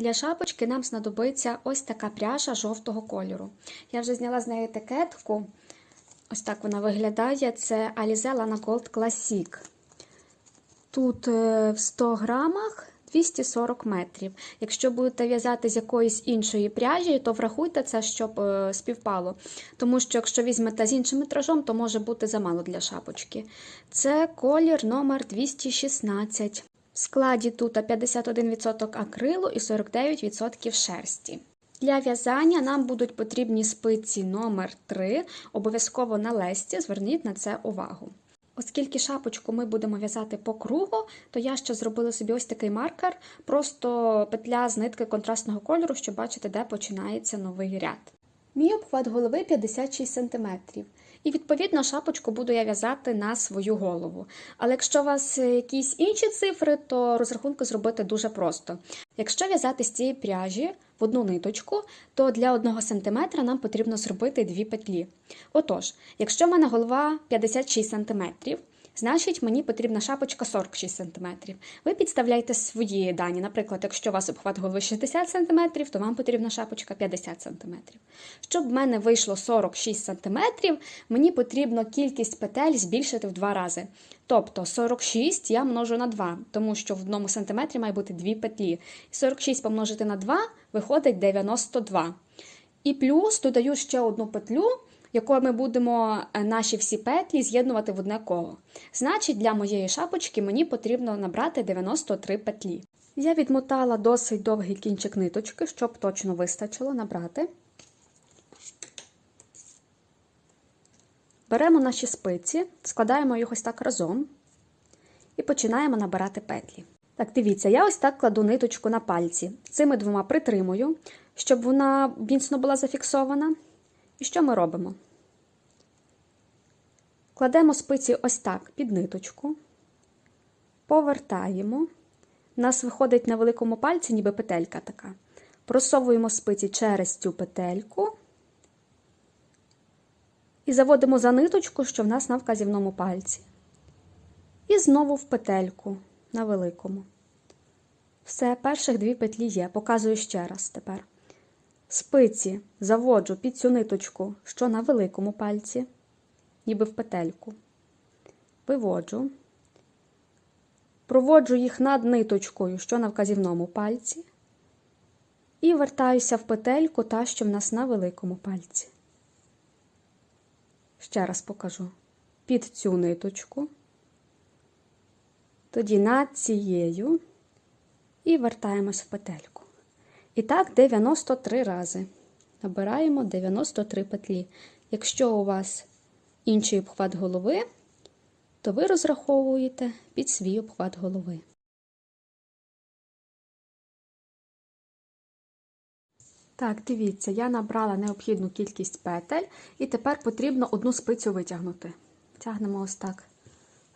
Для шапочки нам знадобиться ось така пряжа жовтого кольору. Я вже зняла з неї етикетку. Ось так вона виглядає. Це Alize Lana Gold Classic. Тут е, в 100 грамах 240 метрів. Якщо будете в'язати з якоїсь іншої пряжі, то врахуйте це, щоб е, співпало. Тому що якщо візьмете з іншим метражом, то може бути замало для шапочки. Це колір номер 216. В складі тут 51% акрилу і 49% шерсті. Для в'язання нам будуть потрібні спиці номер 3 обов'язково на лесті, зверніть на це увагу. Оскільки шапочку ми будемо в'язати по кругу, то я ще зробила собі ось такий маркер, просто петля з нитки контрастного кольору, щоб бачити, де починається новий ряд. Мій обхват голови 56 см. І, відповідно, шапочку буду я в'язати на свою голову. Але якщо у вас якісь інші цифри, то розрахунки зробити дуже просто. Якщо в'язати з цієї пряжі в одну ниточку, то для 1 см нам потрібно зробити дві петлі. Отож, якщо в мене голова 56 см, значить мені потрібна шапочка 46 см. Ви підставляєте свої дані. Наприклад, якщо у вас обхват голови 60 см, то вам потрібна шапочка 50 см. Щоб в мене вийшло 46 см, мені потрібно кількість петель збільшити в два рази. Тобто 46 я множу на 2, тому що в одному сантиметрі має бути 2 петлі. 46 помножити на 2 виходить 92. І плюс додаю ще одну петлю, якою ми будемо наші всі петлі з'єднувати в одне коло. Значить, для моєї шапочки мені потрібно набрати 93 петлі. Я відмотала досить довгий кінчик ниточки, щоб точно вистачило набрати. Беремо наші спиці, складаємо їх ось так разом і починаємо набирати петлі. Так, дивіться, я ось так кладу ниточку на пальці. Цими двома притримую, щоб вона міцно була зафіксована. І що ми робимо? Кладемо спиці ось так під ниточку, повертаємо. У нас виходить на великому пальці, ніби петелька така. Просовуємо спиці через цю петельку. І заводимо за ниточку, що в нас на вказівному пальці. І знову в петельку на великому. Все, перших дві петлі є. Показую ще раз тепер. Спиці заводжу під цю ниточку, що на великому пальці, ніби в петельку. Виводжу. Проводжу їх над ниточкою, що на вказівному пальці. І вертаюся в петельку, та, що в нас на великому пальці. Ще раз покажу. Під цю ниточку, тоді над цією і вертаємось в петельку. І так 93 рази. Набираємо 93 петлі. Якщо у вас інший обхват голови, то ви розраховуєте під свій обхват голови. Так, дивіться, я набрала необхідну кількість петель, і тепер потрібно одну спицю витягнути. Тягнемо ось так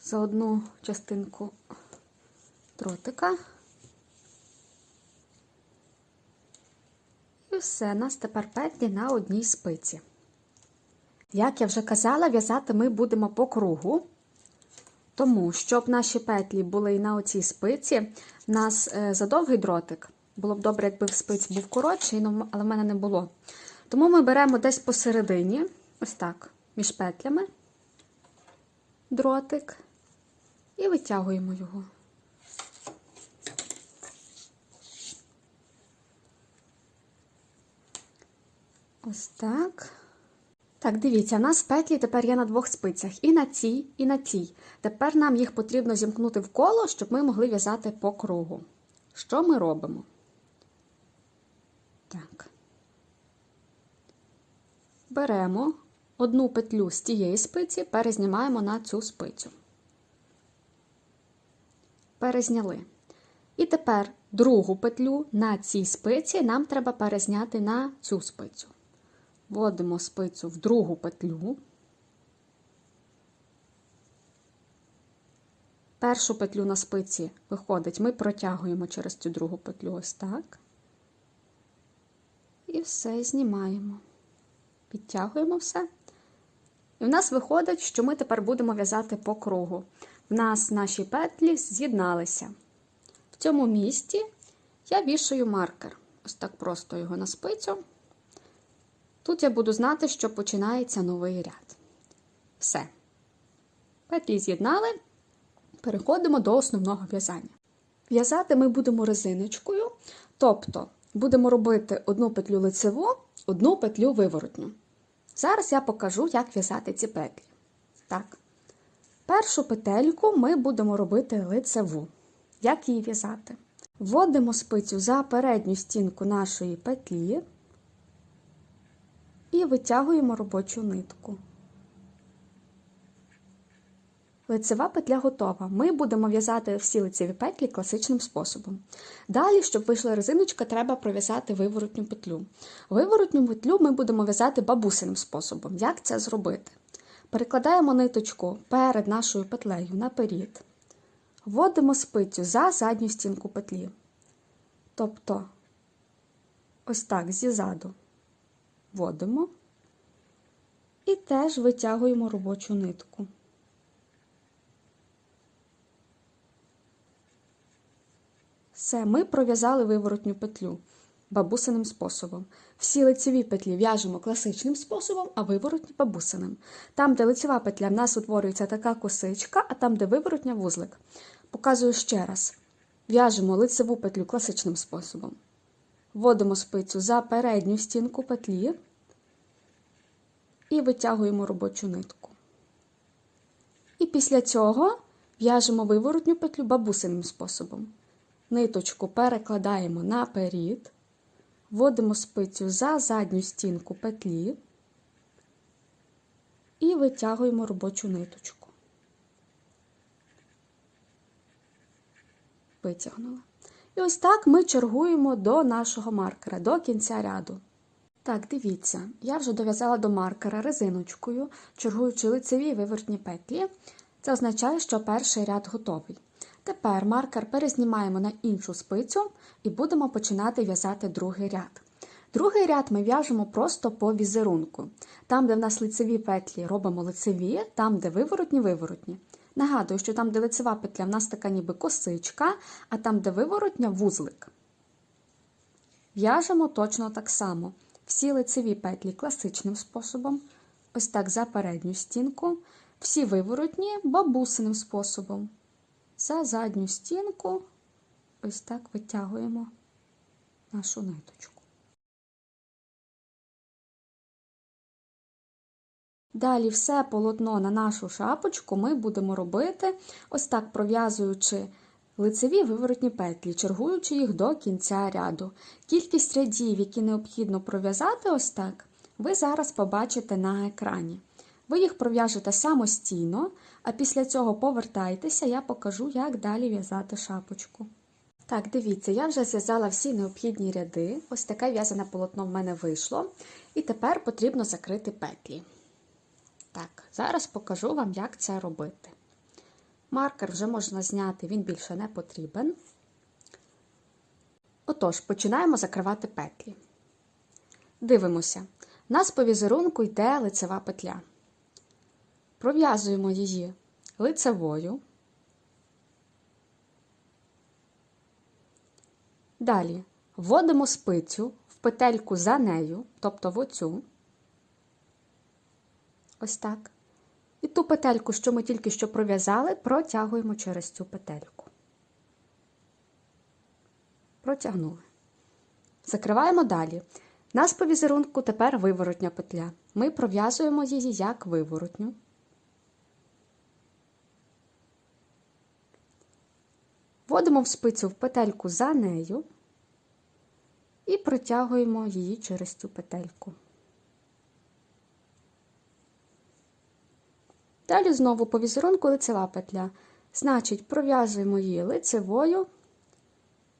за одну частинку дротика. І все, у нас тепер петлі на одній спиці. Як я вже казала, в'язати ми будемо по кругу, тому, щоб наші петлі були і на оцій спиці, в нас задовгий дротик. Було б добре, якби в спиць був коротший, але в мене не було. Тому ми беремо десь посередині, ось так, між петлями, дротик і витягуємо його. Ось так. Так, дивіться, нас петлі тепер є на двох спицях. І на цій, і на цій. Тепер нам їх потрібно зімкнути в коло, щоб ми могли в'язати по кругу. Що ми робимо? Так. Беремо одну петлю з тієї спиці, перезнімаємо на цю спицю. Перезняли. І тепер другу петлю на цій спиці нам треба перезняти на цю спицю. Вводимо спицю в другу петлю. Першу петлю на спиці виходить, ми протягуємо через цю другу петлю ось так. І все знімаємо. Підтягуємо все. І в нас виходить, що ми тепер будемо в'язати по кругу. В нас наші петлі з'єдналися. В цьому місці я вішаю маркер. Ось так просто його на спицю. Тут я буду знати, що починається новий ряд. Все. Петлі з'єднали, переходимо до основного в'язання. В'язати ми будемо резиночкою, тобто будемо робити одну петлю лицеву, одну петлю виворотню. Зараз я покажу, як в'язати ці петлі. Так. Першу петельку ми будемо робити лицеву. Як її в'язати? Вводимо спицю за передню стінку нашої петлі і витягуємо робочу нитку. Лицева петля готова. Ми будемо в'язати всі лицеві петлі класичним способом. Далі, щоб вийшла резиночка, треба пров'язати виворотню петлю. Виворотню петлю ми будемо в'язати бабусиним способом. Як це зробити? Перекладаємо ниточку перед нашою петлею наперед. Вводимо спицю за задню стінку петлі. Тобто, ось так зізаду вводимо і теж витягуємо робочу нитку. Все, ми пров'язали виворотню петлю бабусиним способом. Всі лицеві петлі в'яжемо класичним способом, а виворотні бабусиним. Там, де лицева петля, в нас утворюється така косичка, а там, де виворотня вузлик. Показую ще раз. В'яжемо лицеву петлю класичним способом. Вводимо спицю за передню стінку петлі і витягуємо робочу нитку. І після цього в'яжемо виворотню петлю бабусиним способом. Ниточку перекладаємо наперед, вводимо спицю за задню стінку петлі і витягуємо робочу ниточку. Витягнула. І ось так ми чергуємо до нашого маркера, до кінця ряду. Так, дивіться, я вже дов'язала до маркера резиночкою, чергуючи лицеві і вивертні петлі. Це означає, що перший ряд готовий. Тепер маркер перезнімаємо на іншу спицю і будемо починати в'язати другий ряд. Другий ряд ми в'яжемо просто по візерунку. Там, де в нас лицеві петлі, робимо лицеві, там, де виворотні, виворотні. Нагадую, що там, де лицева петля, в нас така ніби косичка, а там, де виворотня, вузлик. В'яжемо точно так само. Всі лицеві петлі класичним способом, ось так за передню стінку, всі виворотні бабусиним способом. За задню стінку ось так витягуємо нашу ниточку. Далі все полотно на нашу шапочку ми будемо робити, ось так пров'язуючи лицеві виворотні петлі, чергуючи їх до кінця ряду. Кількість рядів, які необхідно пров'язати ось так, ви зараз побачите на екрані. Ви їх пров'яжете самостійно, а після цього повертайтеся, я покажу, як далі в'язати шапочку. Так, дивіться, я вже зв'язала всі необхідні ряди. Ось таке в'язане полотно в мене вийшло. І тепер потрібно закрити петлі. Так, зараз покажу вам, як це робити. Маркер вже можна зняти, він більше не потрібен. Отож, починаємо закривати петлі. Дивимося. У нас по візерунку йде лицева петля. Пров'язуємо її лицевою. Далі вводимо спицю в петельку за нею, тобто в оцю. Ось так. І ту петельку, що ми тільки що пров'язали, протягуємо через цю петельку. Протягнули. Закриваємо далі. Нас по візерунку тепер виворотня петля. Ми пров'язуємо її як виворотню. Вводимо в спицю в петельку за нею і протягуємо її через цю петельку. Далі знову по візерунку лицева петля. Значить, пров'язуємо її лицевою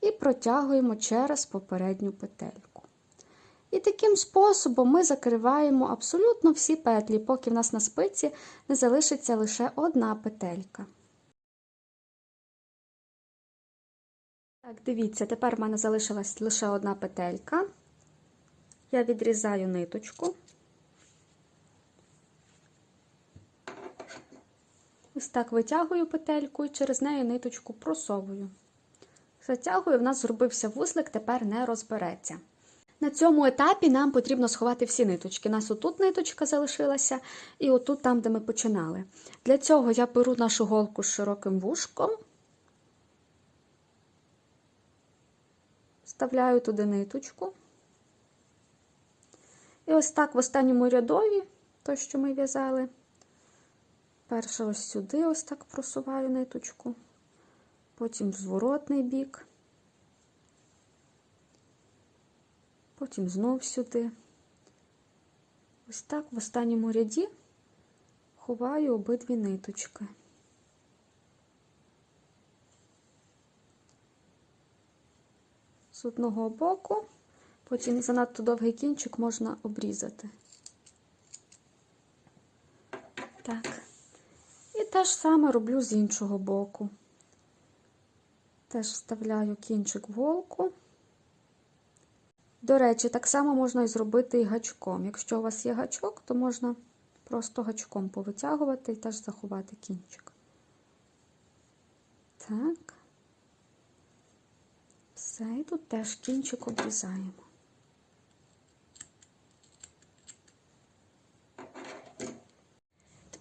і протягуємо через попередню петельку. І таким способом ми закриваємо абсолютно всі петлі, поки в нас на спиці не залишиться лише одна петелька. Так, дивіться, тепер в мене залишилась лише одна петелька. Я відрізаю ниточку. Ось так витягую петельку і через неї ниточку просовую. Затягую, в нас зробився вузлик, тепер не розбереться. На цьому етапі нам потрібно сховати всі ниточки. У нас отут ниточка залишилася, і отут там, де ми починали. Для цього я беру нашу голку з широким вушком, вставляю туди ниточку. І ось так в останньому рядові, то, що ми в'язали, перше ось сюди, ось так просуваю ниточку, потім в зворотний бік. потім знов сюди. Ось так в останньому ряді ховаю обидві ниточки. З одного боку, потім занадто довгий кінчик можна обрізати. Так. І те ж саме роблю з іншого боку. Теж вставляю кінчик в голку. До речі, так само можна і зробити і гачком. Якщо у вас є гачок, то можна просто гачком повитягувати і теж заховати кінчик. Так. Все, і тут теж кінчик обрізаємо.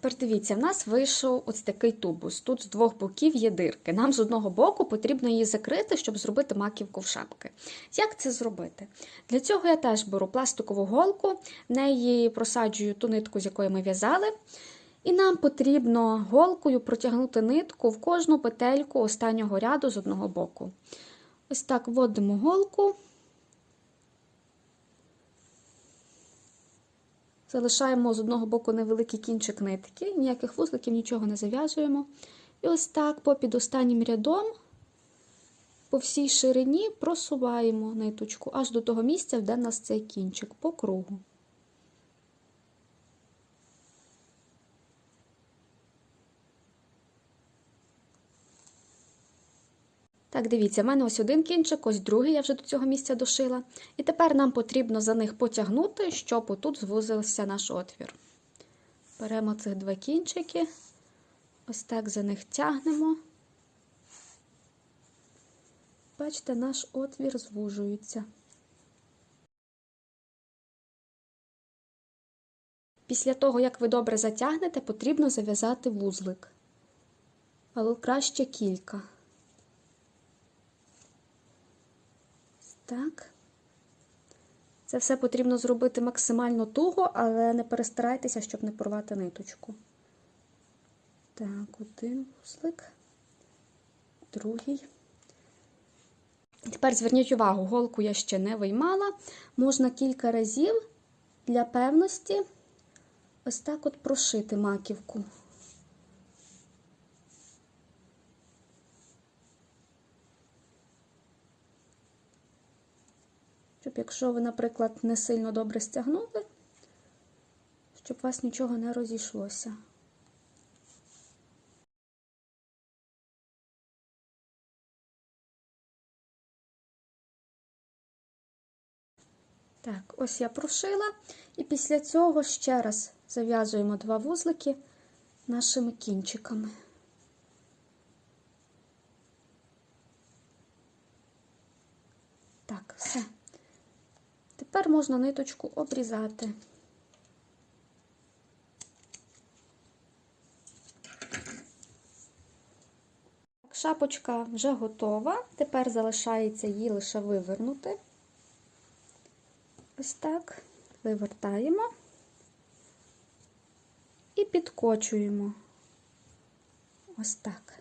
Тепер дивіться, в нас вийшов ось такий тубус. Тут з двох боків є дирки. Нам з одного боку потрібно її закрити, щоб зробити маківку в шапки. Як це зробити? Для цього я теж беру пластикову голку, в неї просаджую ту нитку, з якої ми в'язали. І нам потрібно голкою протягнути нитку в кожну петельку останнього ряду з одного боку. Ось так вводимо голку. Залишаємо з одного боку невеликий кінчик нитки, ніяких вузликів, нічого не зав'язуємо. І ось так попід останнім рядом по всій ширині просуваємо ниточку аж до того місця, де в нас цей кінчик по кругу. Так, дивіться, в мене ось один кінчик, ось другий я вже до цього місця дошила. І тепер нам потрібно за них потягнути, щоб отут звузився наш отвір. Беремо цих два кінчики, ось так за них тягнемо. Бачите, наш отвір звужується. Після того, як ви добре затягнете, потрібно зав'язати вузлик. Але краще кілька. Так. Це все потрібно зробити максимально туго, але не перестарайтеся, щоб не порвати ниточку. Так, один вузлик, другий. Тепер зверніть увагу, голку я ще не виймала. Можна кілька разів для певності ось так от прошити маківку. Якщо ви, наприклад, не сильно добре стягнули, щоб у вас нічого не розійшлося. Так, ось я прошила, і після цього ще раз зав'язуємо два вузлики нашими кінчиками. Так, все. Тепер можна ниточку обрізати. Шапочка вже готова, тепер залишається її лише вивернути. Ось так, вивертаємо і підкочуємо. Ось так.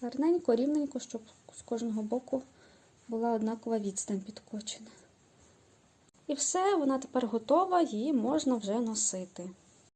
Гарненько, рівненько, щоб з кожного боку була однакова відстань підкочена. І все, вона тепер готова, її можна вже носити.